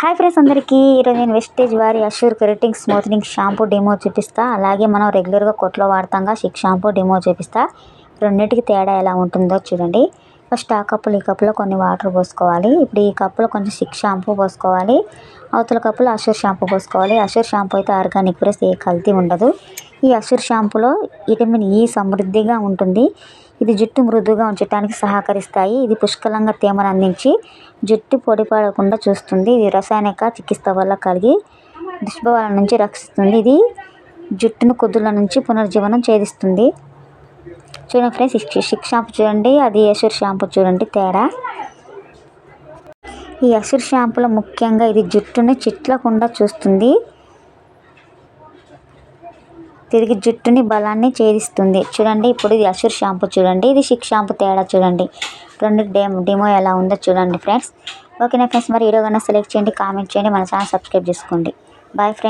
Hi friends అందరికీ ఈరోజు నేను వెస్టేజ్ వారి Assure keratin smoothening shampoo demo చూపిస్తా. అలాగే మనం రెగ్యులర్గా కొట్లో వాడతాంగా షిక్ షాంపూ డెమో చూపిస్తా. రెండింటికి తేడా ఎలా ఉంటుందో చూడండి. ఫస్ట్ ఆ కప్పులు ఈ కప్పులో కొన్ని వాటర్ పోసుకోవాలి. ఇప్పుడు ఈ కప్పులో కొంచెం సిక్ షాంపూ పోసుకోవాలి. అవతల కప్పులో అషూర్ షాంపూ పోసుకోవాలి. అషూర్ షాంపూ అయితే ఆర్గానిక్ ప్రెస్ ఏ కల్తీ ఉండదు. ఈ అషూర్ షాంపూలో విటమిన్ ఈ సమృద్ధిగా ఉంటుంది. ఇది జుట్టు మృదువుగా ఉంచడానికి సహకరిస్తాయి. ఇది పుష్కలంగా తేమను అందించి జుట్టు పొడిపడకుండా చూస్తుంది. ఇది రసాయనిక చికిత్స వల్ల కలిగి దుష్భవాల నుంచి రక్షిస్తుంది. ఇది జుట్టును కుదుల నుంచి పునర్జీవనం చేదిస్తుంది. చూడండి ఫ్రెండ్స్ సిక్స్ షాంపూ చూడండి అది యశూర్ షాంపూ చూడండి తేడా. ఈ యశూర్ షాంపూలో ముఖ్యంగా ఇది జుట్టుని చిట్లకుండా చూస్తుంది. తిరిగి జుట్టుని బలాన్ని ఛేదిస్తుంది. చూడండి ఇప్పుడు ఇది అషూర్ షాంపూ చూడండి ఇది షిక్ షాంపూ తేడా చూడండి. రెండు డెమో డెమో ఎలా ఉందో చూడండి ఫ్రెండ్స్. ఓకేనా ఫ్రెండ్స్ మరి వీడియో కన్నా సెలెక్ట్ చేయండి కామెంట్ చేయండి మన ఛానల్ సబ్స్క్రైబ్ చేసుకోండి. Bye friends